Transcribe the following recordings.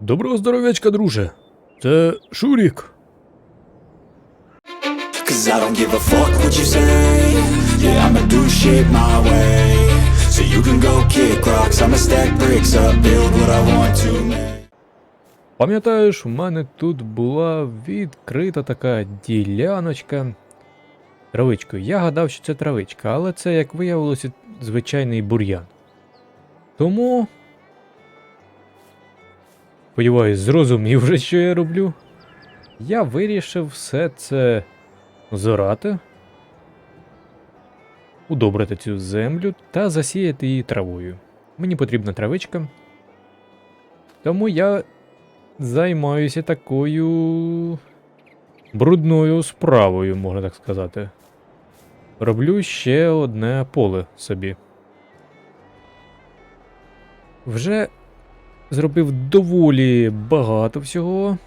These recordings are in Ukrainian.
Доброго здоров'ячка, друже. Це Шурік. Cause I don't give a fuck what you say Yeah, I'ma do shit my way So you can go kick rocks I'ma stack bricks up, build what I want to make Пам'ятаєш, у мене тут була відкрита така діляночка травичкою. Я гадав, що це травичка, але це, як виявилося, звичайний бур'ян. Тому. Сподіваюсь, зрозумів вже, що я роблю. Я вирішив все це зорати, удобрити цю землю та засіяти її травою. Мені потрібна травичка. Тому я займаюся такою брудною справою, можна так сказати. Роблю ще одне поле собі. Вже зробив доволі багато всього.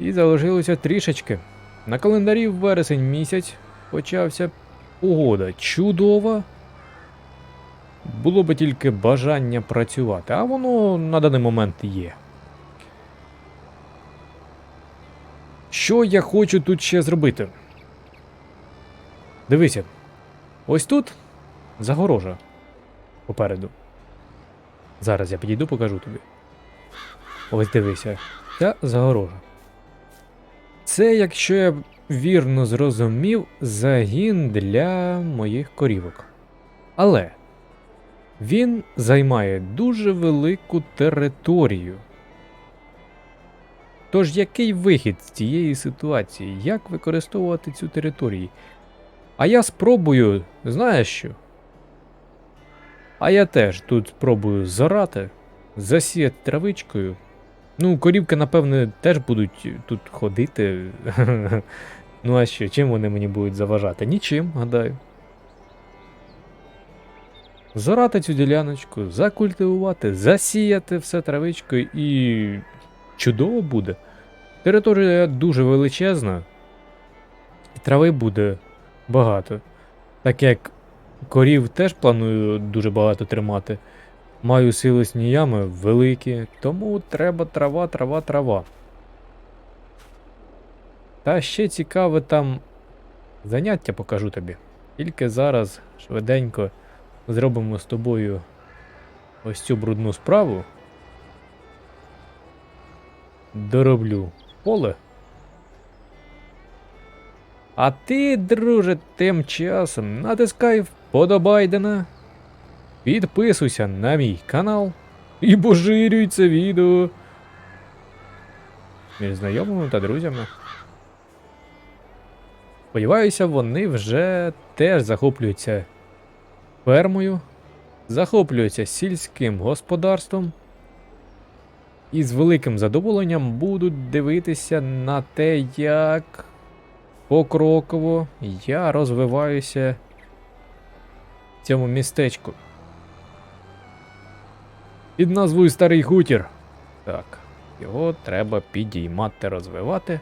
І залишилося трішечки. На календарі вересень місяць почався погода чудова. Було би тільки бажання працювати, а воно на даний момент є. Що я хочу тут ще зробити? Дивися. Ось тут загорожа попереду. Зараз я підійду, покажу тобі. Ось дивися. Ця загорожа. Це, якщо я вірно зрозумів, загін для моїх корівок. Але він займає дуже велику територію. Тож який вихід з цієї ситуації? Як використовувати цю територію? А я спробую, знаєш що? А я теж тут спробую зорати, засіяти травичкою. Ну, корівки, напевне, теж будуть тут ходити. ну а що, чим вони мені будуть заважати? Нічим, гадаю. Зорати цю діляночку, закультивувати, засіяти все травичкою і чудово буде. Територія дуже величезна, і трави буде багато. Так як корів теж планую дуже багато тримати. Маю силосні ями великі, тому треба трава, трава, трава. Та ще цікаве там заняття покажу тобі. Тільки зараз швиденько зробимо з тобою ось цю брудну справу. Дороблю поле. А ти, друже, тим часом натискай вподобайдена, підписуйся на мій канал і поширюй це відео між знайомими та друзями. Сподіваюся, вони вже теж захоплюються фермою, захоплюються сільським господарством і з великим задоволенням будуть дивитися на те, як покроково я розвиваюся цьому містечку. Під назвою Старий Хутір. Так, його треба підіймати, розвивати.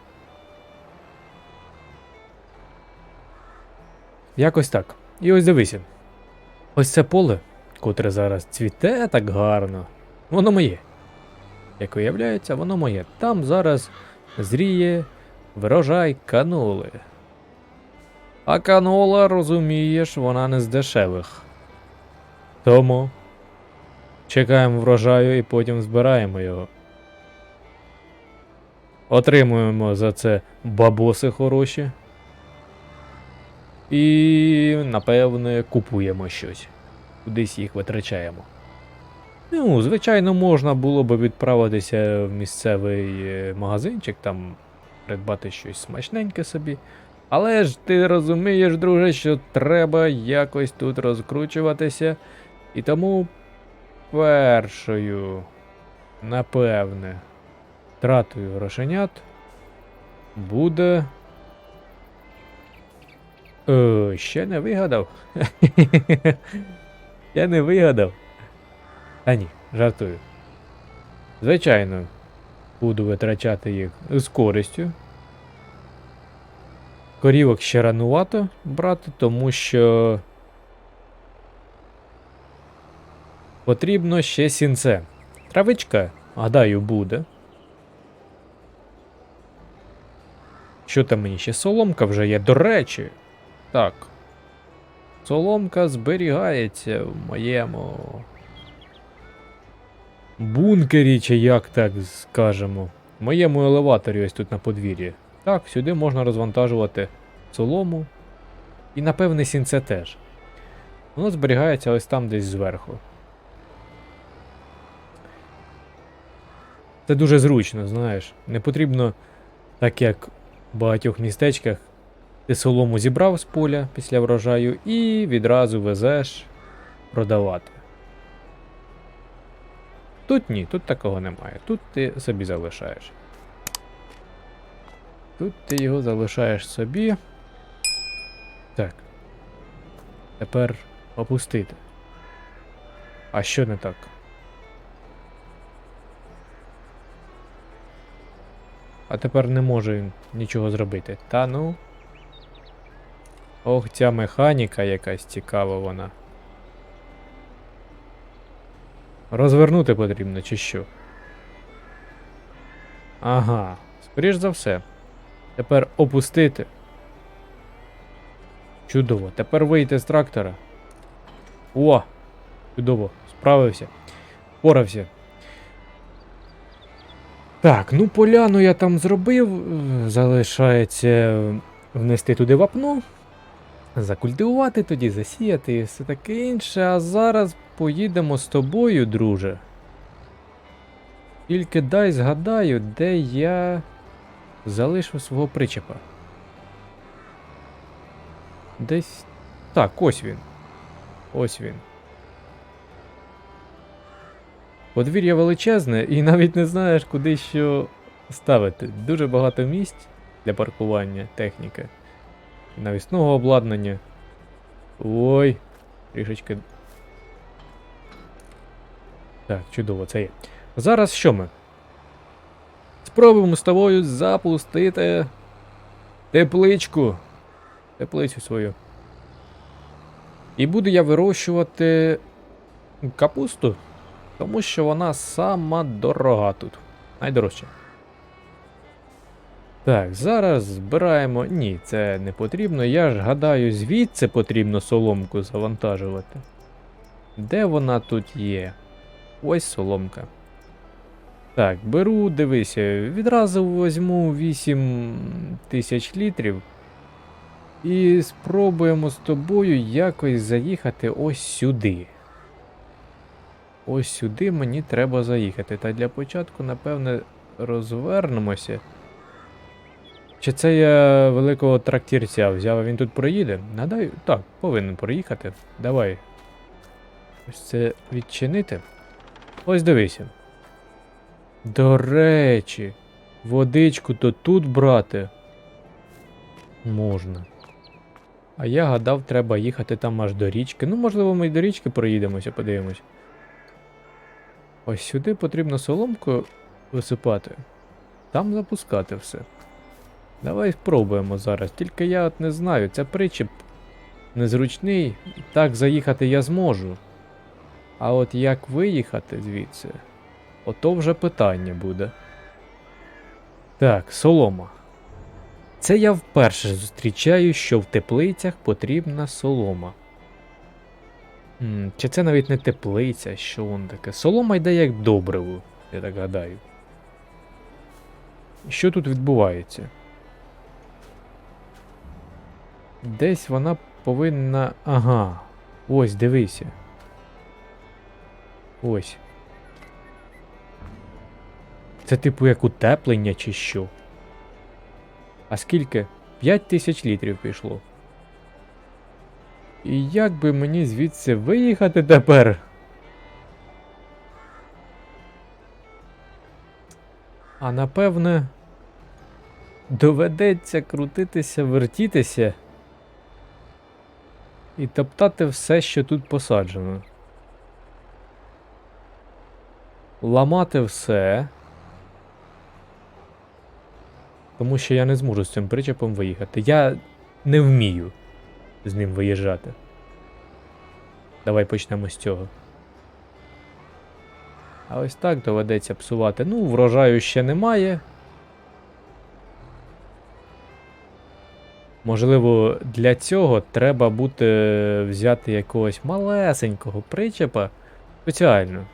Якось так. І ось дивися. Ось це поле, котре зараз цвіте так гарно. Воно моє. Як виявляється, воно моє. Там зараз зріє врожай канули. А канула, розумієш, вона не з дешевих. Тому чекаємо врожаю і потім збираємо його. Отримуємо за це бабоси хороші. І, напевне, купуємо щось. Кудись їх витрачаємо. Ну, звичайно, можна було би відправитися в місцевий е, магазинчик, там придбати щось смачненьке собі. Але ж ти розумієш, друже, що треба якось тут розкручуватися. І тому першою, напевне, тратою грошенят буде. О, ще не вигадав. Я не вигадав. А ні, жартую. Звичайно, буду витрачати їх з користю. Корівок ще ранувато брати, тому що потрібно ще сінце. Травичка, гадаю, буде. Що там мені ще? Соломка вже є, до речі. Так. Соломка зберігається в моєму бункері, чи як так скажемо. В моєму елеваторі ось тут на подвір'ї. Так, сюди можна розвантажувати солому. І напевне сінце теж. Воно зберігається ось там десь зверху. Це дуже зручно, знаєш. Не потрібно, так як в багатьох містечках, ти солому зібрав з поля після врожаю і відразу везеш продавати. Тут ні, тут такого немає. Тут ти собі залишаєш. Тут ти його залишаєш собі. Так. Тепер опустити. А що не так? А тепер не може нічого зробити. Та ну. Ох, ця механіка якась цікава вона. Розвернути потрібно, чи що? Ага, скоріш за все. Тепер опустити. Чудово. Тепер вийти з трактора. О! Чудово, справився. Порався. Так, ну поляну я там зробив. Залишається внести туди вапно. Закультивувати тоді, засіяти і все таке інше. А зараз поїдемо з тобою, друже. Тільки дай згадаю, де я залишив свого причепа. Десь. Так, ось він. Ось він. Подвір'я величезне і навіть не знаєш, куди що ставити. Дуже багато місць для паркування техніки. Навісного обладнання. Ой, трішечки. Так, чудово, це є. Зараз що ми? Спробуємо з тобою запустити тепличку. Теплицю свою. І буду я вирощувати капусту, тому що вона сама дорога тут. Найдорожча. Так, зараз збираємо. Ні, це не потрібно. Я ж гадаю, звідси потрібно соломку завантажувати. Де вона тут є? Ось соломка. Так, беру, дивися, відразу візьму 8 тисяч літрів. І спробуємо з тобою якось заїхати ось сюди. Ось сюди мені треба заїхати. Та для початку, напевне, розвернемося. Чи це я великого трактірця взяв, а він тут проїде? Надай. Так, повинен проїхати. Давай. Ось це відчинити. Ось дивися. До речі, водичку то тут брати. Можна. А я гадав, треба їхати там аж до річки. Ну, можливо, ми й до річки проїдемося, подивимось. Ось сюди потрібно соломку висипати. Там запускати все. Давай спробуємо зараз. Тільки я от не знаю, це причіп незручний. Так заїхати я зможу. А от як виїхати звідси? Ото вже питання буде. Так, солома. Це я вперше зустрічаю, що в теплицях потрібна солома. Чи це навіть не теплиця, що воно таке? Солома йде як добриво, я так гадаю. Що тут відбувається? Десь вона повинна. Ага. Ось, дивися. Ось. Це типу як утеплення чи що? А скільки? 5 тисяч літрів пішло. І як би мені звідси виїхати тепер? А напевне, доведеться крутитися, вертітися і топтати все, що тут посаджено. Ламати все. Тому що я не зможу з цим причепом виїхати. Я не вмію з ним виїжджати. Давай почнемо з цього. А ось так доведеться псувати. Ну, врожаю ще немає. Можливо, для цього треба буде взяти якогось малесенького причепа спеціально.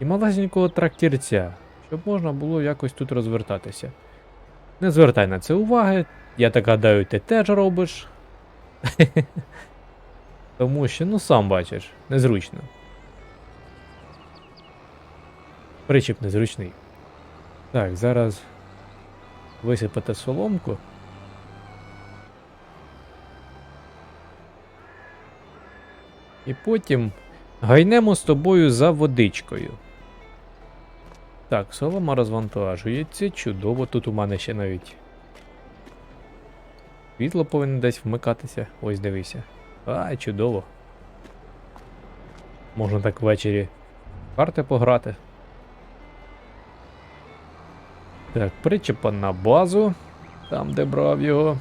І малесенького трактірця, щоб можна було якось тут розвертатися. Не звертай на це уваги, я так гадаю, ти теж робиш. Тому що, ну сам бачиш, незручно. Причіп незручний. Так, зараз висипати соломку. І потім гайнемо з тобою за водичкою. Так, солома розвантажується. Чудово, тут у мене ще навіть. Світло повинно десь вмикатися. Ось дивися. А, чудово. Можна так ввечері карти пограти. Так, причепа на базу. Там, де брав його.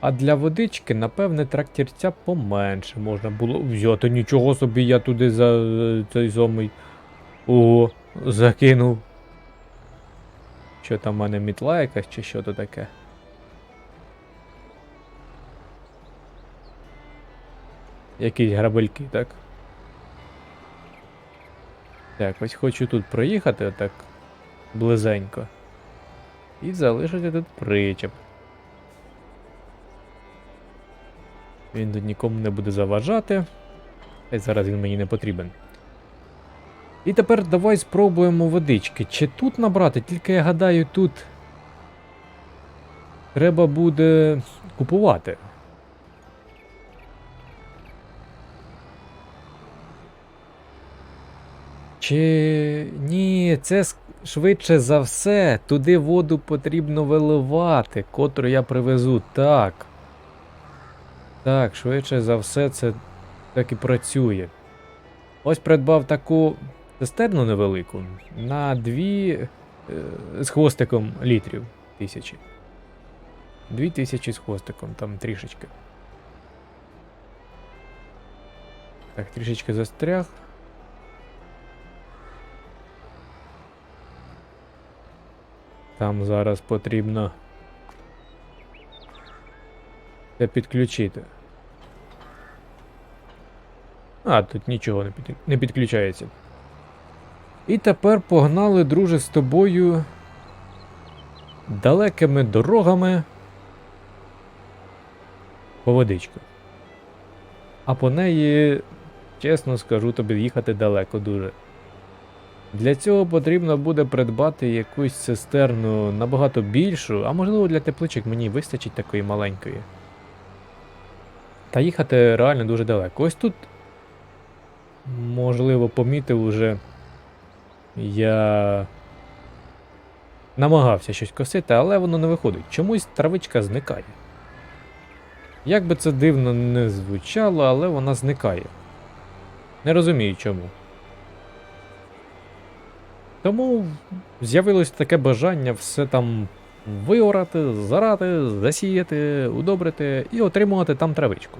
А для водички, напевне, трактірця поменше можна було взяти. Нічого собі я туди за цей самий. Ого, закинув. Що там в мене мітла якась чи що то таке? Якісь грабельки, так? Так, ось хочу тут проїхати отак близенько. І залишити тут причеп. Він тут нікому не буде заважати. Та й зараз він мені не потрібен. І тепер давай спробуємо водички. Чи тут набрати? Тільки я гадаю, тут треба буде купувати. Чи ні, це швидше за все. Туди воду потрібно виливати, котру я привезу. Так. Так, швидше за все, це так і працює. Ось придбав таку цистерну невелику на дві е, з хвостиком літрів тисячі. Дві тисячі з хвостиком, там трішечки. Так, трішечки застряг. Там зараз потрібно це підключити. А, тут нічого не, під... не підключається. І тепер погнали, друже, з тобою далекими дорогами по водичку. А по неї, чесно скажу тобі, їхати далеко дуже. Для цього потрібно буде придбати якусь цистерну набагато більшу, а можливо для тепличок мені вистачить такої маленької. Та їхати реально дуже далеко. Ось тут, можливо, помітив уже. Я намагався щось косити, але воно не виходить. Чомусь травичка зникає. Як би це дивно не звучало, але вона зникає. Не розумію чому. Тому з'явилось таке бажання все там виорати, зарати, засіяти, удобрити і отримувати там травичку.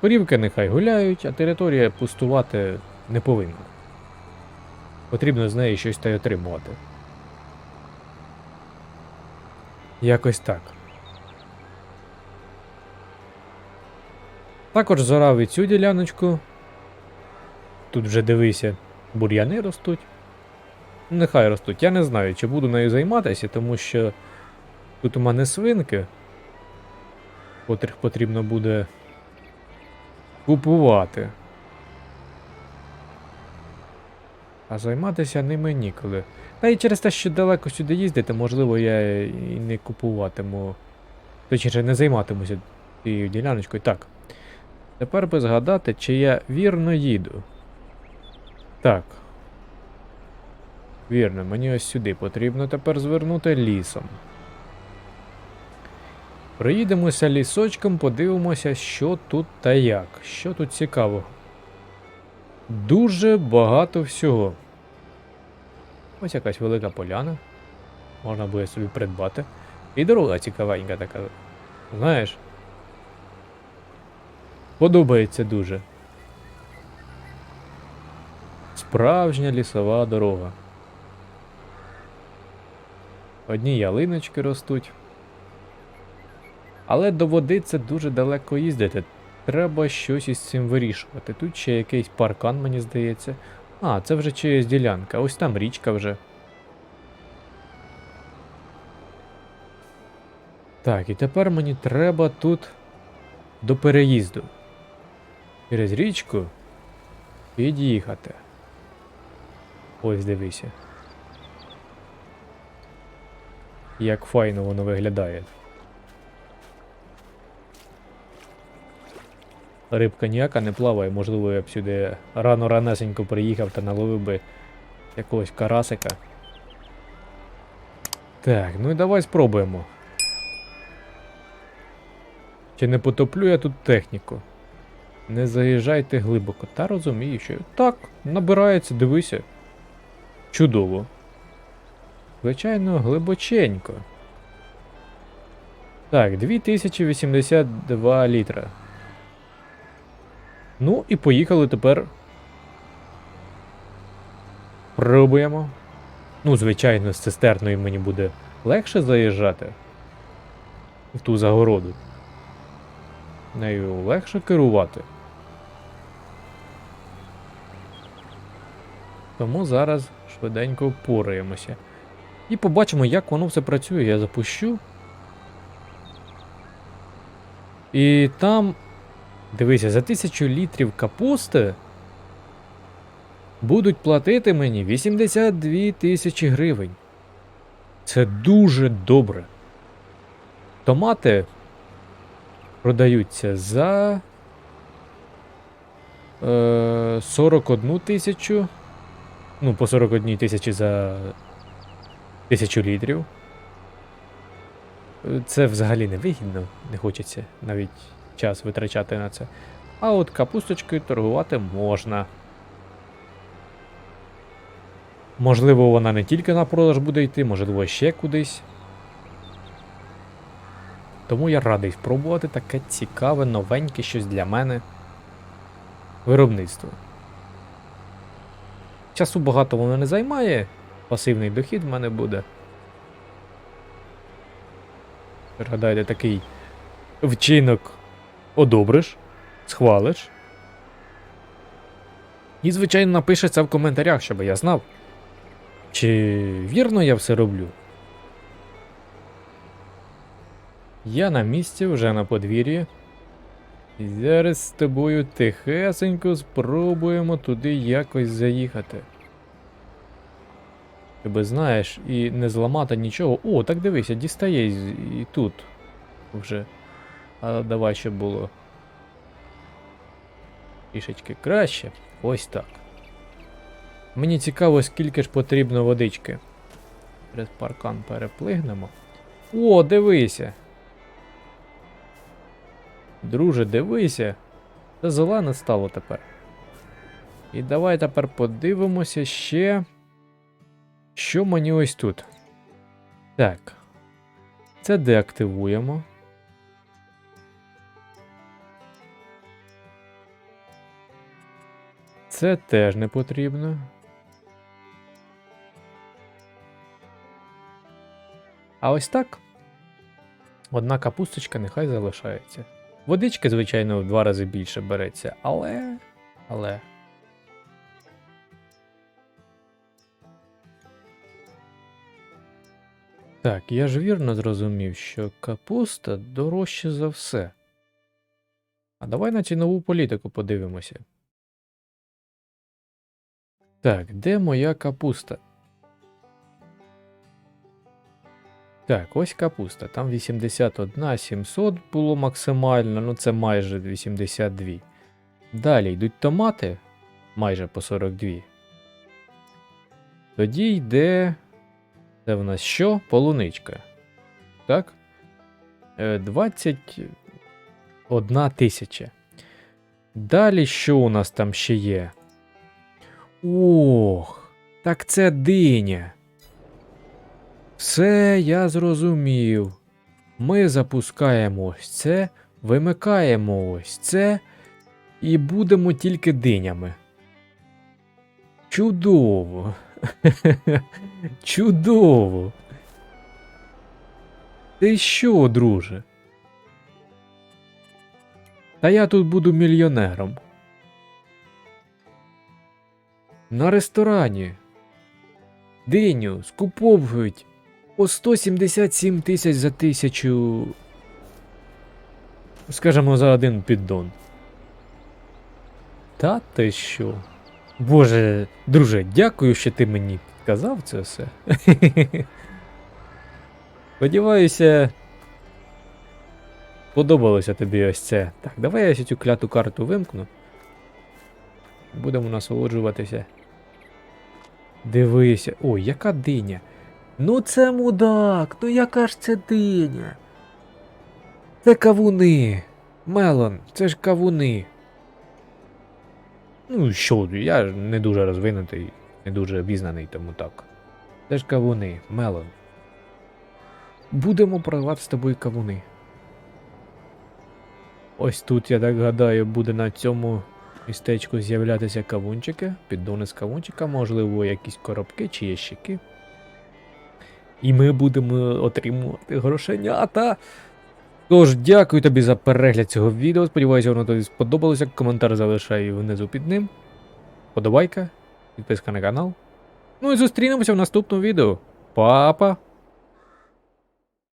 Корівки нехай гуляють, а територія пустувати не повинна. Потрібно з неї щось та й отримувати. Якось так. Також зорав і цю діляночку. Тут вже дивися, бур'яни ростуть. Нехай ростуть. Я не знаю, чи буду нею займатися, тому що тут у мене свинки, котрих потрібно буде купувати. А займатися ними ніколи. Та й через те, що далеко сюди їздити, можливо, я і не купуватиму. Точніше, не займатимуся цією діляночкою. Так. Тепер би згадати, чи я вірно їду. Так. Вірно, мені ось сюди потрібно тепер звернути лісом. Проїдемося лісочком, подивимося, що тут та як. Що тут цікавого. Дуже багато всього. Ось якась велика поляна. Можна буде собі придбати. І дорога цікавенька така. Знаєш. Подобається дуже. справжня лісова дорога. Одні ялиночки ростуть. Але до води це дуже далеко їздити. Треба щось із цим вирішувати. Тут ще якийсь паркан, мені здається. А, це вже чиясь ділянка. Ось там річка вже. Так, і тепер мені треба тут до переїзду. Через річку під'їхати. Ось дивися. Як файно воно виглядає. Рибка ніяка не плаває, можливо, я б сюди рано ранесенько приїхав та наловив би якогось карасика. Так, ну і давай спробуємо. Чи не потоплю я тут техніку? Не заїжджайте глибоко. Та розумію, що. Так, набирається, дивися. Чудово. Звичайно, глибоченько. Так, 2082 літра. Ну і поїхали тепер. Пробуємо. Ну, звичайно, з цистерною мені буде легше заїжджати в ту загороду. Нею легше керувати. Тому зараз швиденько впораємося. І побачимо, як воно все працює. Я запущу. І там. Дивися, за 1000 літрів капусти будуть платити мені 82 тисячі гривень. Це дуже добре. Томати продаються за е, 41 тисячу. Ну, по 41 тисячі за тисячу літрів. Е, Це взагалі не вигідно, не хочеться навіть час витрачати на це. А от капусточкою торгувати можна. Можливо, вона не тільки на продаж буде йти, можливо, ще кудись. Тому я радий спробувати таке цікаве, новеньке щось для мене. Виробництво. Часу багато воно не займає. Пасивний дохід в мене буде. Пригадайте, такий вчинок одобриш, схвалиш. І, звичайно, напиши це в коментарях, щоб я знав. Чи вірно я все роблю? Я на місці вже на подвір'ї. І зараз з тобою тихесенько спробуємо туди якось заїхати. Тебе знаєш, і не зламати нічого. О, так дивися, дістає і, тут вже. А давай щоб було. Трішечки краще. Ось так. Мені цікаво, скільки ж потрібно водички. Через паркан переплигнемо. О, дивися. Друже, дивися. Це зелене стало тепер. І давай тепер подивимося ще. Що мені ось тут? Так. Це деактивуємо. Це теж не потрібно. А ось так. Одна капусточка нехай залишається. Водички, звичайно, в два рази більше береться, але. Але. Так, я ж вірно зрозумів, що капуста дорожча за все. А давай на цінову політику подивимося. Так, де моя капуста? Так, ось капуста. Там 81 700 було максимально, ну це майже 82. Далі йдуть томати майже по 42. Тоді йде. Це в нас що? Полуничка. Так? Е, 21 тисяча. Далі що у нас там ще є? Ох, так це диня. Все я зрозумів. Ми запускаємо ось це, вимикаємо ось це і будемо тільки динями. Чудово. Чудово. Ти що, друже? Та я тут буду мільйонером. На ресторані. Диню скуповують по 177 тисяч за тисячу. Скажемо, за один піддон. Та ти що? Боже, друже, дякую, що ти мені підказав це все. Сподіваюся, подобалося тобі ось це. Так, давай я ще цю кляту карту вимкну. Будемо насолоджуватися. Дивися. Ой, яка диня. Ну це мудак, ну яка ж це диня? Це кавуни. Мелон, це ж кавуни. Ну що, я не дуже розвинутий, не дуже обізнаний, тому так. Це ж кавуни, мелон. Будемо продавати з тобою кавуни. Ось тут, я так гадаю, буде на цьому містечку з'являтися кавунчики, піддони з кавунчика, можливо, якісь коробки чи ящики. І ми будемо отримувати грошенята. Тож, дякую тобі за перегляд цього відео. Сподіваюся, воно тобі сподобалося. Коментар залишай внизу під ним. Подобайка, підписка на канал. Ну і зустрінемося в наступному відео. Па-па!